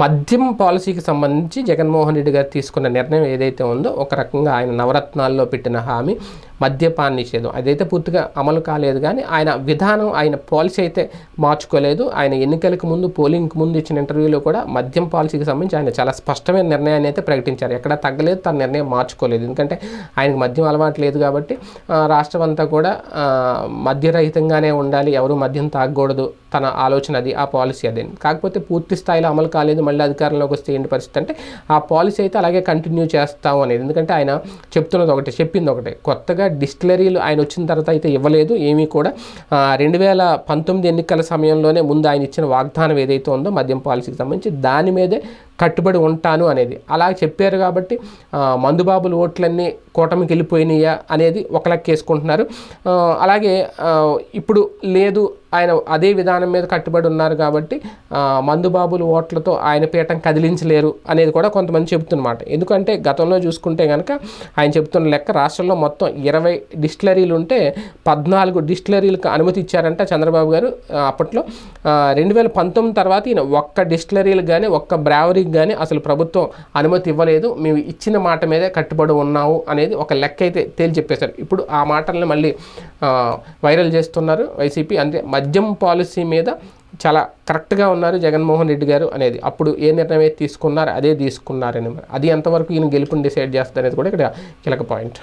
మద్యం పాలసీకి సంబంధించి జగన్మోహన్ రెడ్డి గారు తీసుకున్న నిర్ణయం ఏదైతే ఉందో ఒక రకంగా ఆయన నవరత్నాల్లో పెట్టిన హామీ. మద్యపాన నిషేధం. అదైతే పూర్తిగా అమలు కాలేదు కానీ ఆయన విధానం ఆయన పాలసీ అయితే మార్చుకోలేదు. ఆయన ఎన్నికలకు ముందు పోలింగ్కి ముందు ఇచ్చిన ఇంటర్వ్యూలో కూడా మద్యం పాలసీకి సంబంధించి ఆయన చాలా స్పష్టమైన నిర్ణయాన్ని అయితే ప్రకటించారు. ఎక్కడ తగ్గలేదు తన నిర్ణయం మార్చుకోలేదు. ఎందుకంటే ఆయనకు మద్యం అలవాటు లేదు కాబట్టి రాష్ట్రం అంతా కూడా మద్యరహితంగానే ఉండాలి. ఎవరు మద్యం తాగకూడదు. తన ఆలోచన అది ఆ పాలసీ అదే. కాకపోతే పూర్తి స్థాయిలో అమలు కాలేదు. మళ్ళీ అధికారంలోకి వస్తే ఏంటి పరిస్థితి అంటే ఆ పాలసీ అయితే అలాగే కంటిన్యూ చేస్తాం అనేది. ఎందుకంటే ఆయన చెప్తున్నది ఒకటి చెప్పింది ఒకటే. కొత్తగా డిస్టిలరీలు ఆయన వచ్చిన తర్వాత అయితే ఇవ్వలేదు ఏమీ కూడా. రెండు వేల పంతొమ్మిది ఎన్నికల సమయంలోనే ముందు ఆయన ఇచ్చిన వాగ్దానం ఏదైతే ఉందో మద్యం పాలసీకి సంబంధించి దాని మీదే కట్టుబడి ఉంటాను అనేది. అలా చెప్పారు కాబట్టి మందుబాబుల ఓట్లన్నీ కూటమికి వెళ్ళిపోయినాయా అనేది ఒక లెక్క వేసుకుంటున్నారు. అలాగే ఇప్పుడు లేదు ఆయన అదే విధానం మీద కట్టుబడి ఉన్నారు కాబట్టి మందుబాబుల ఓట్లతో ఆయన పీఠం కదిలించలేరు అనేది కూడా కొంతమంది చెబుతున్నమాట. ఎందుకంటే గతంలో చూసుకుంటే కనుక ఆయన చెబుతున్న లెక్క రాష్ట్రంలో మొత్తం ఇరవై డిస్టిలరీలు ఉంటే పద్నాలుగు డిస్టిలరీలకు అనుమతి ఇచ్చారంట చంద్రబాబు గారు అప్పట్లో. రెండు వేల పంతొమ్మిది తర్వాత ఈయన ఒక్క డిస్టిలరీలు కానీ ఒక్క బ్రావరీ బ్రావరీకి కానీ అసలు ప్రభుత్వం అనుమతి ఇవ్వలేదు. మేము ఇచ్చిన మాట మీదే కట్టుబడి ఉన్నాము అనేది ఒక లెక్క అయితే తేల్చి చెప్పేశారు. ఇప్పుడు ఆ మాటలను మళ్ళీ వైరల్ చేస్తున్నారు వైసీపీ. అంటే మద్యం పాలసీ మీద చాలా కరెక్ట్గా ఉన్నారు జగన్మోహన్ రెడ్డి గారు అనేది. అప్పుడు ఏ నిర్ణయం అయితే తీసుకున్నారు అదే తీసుకున్నారని. అది ఎంతవరకు ఈయన గెలుపుని డిసైడ్ చేస్తుంది అనేది కూడా ఇక్కడ కీలక పాయింట్.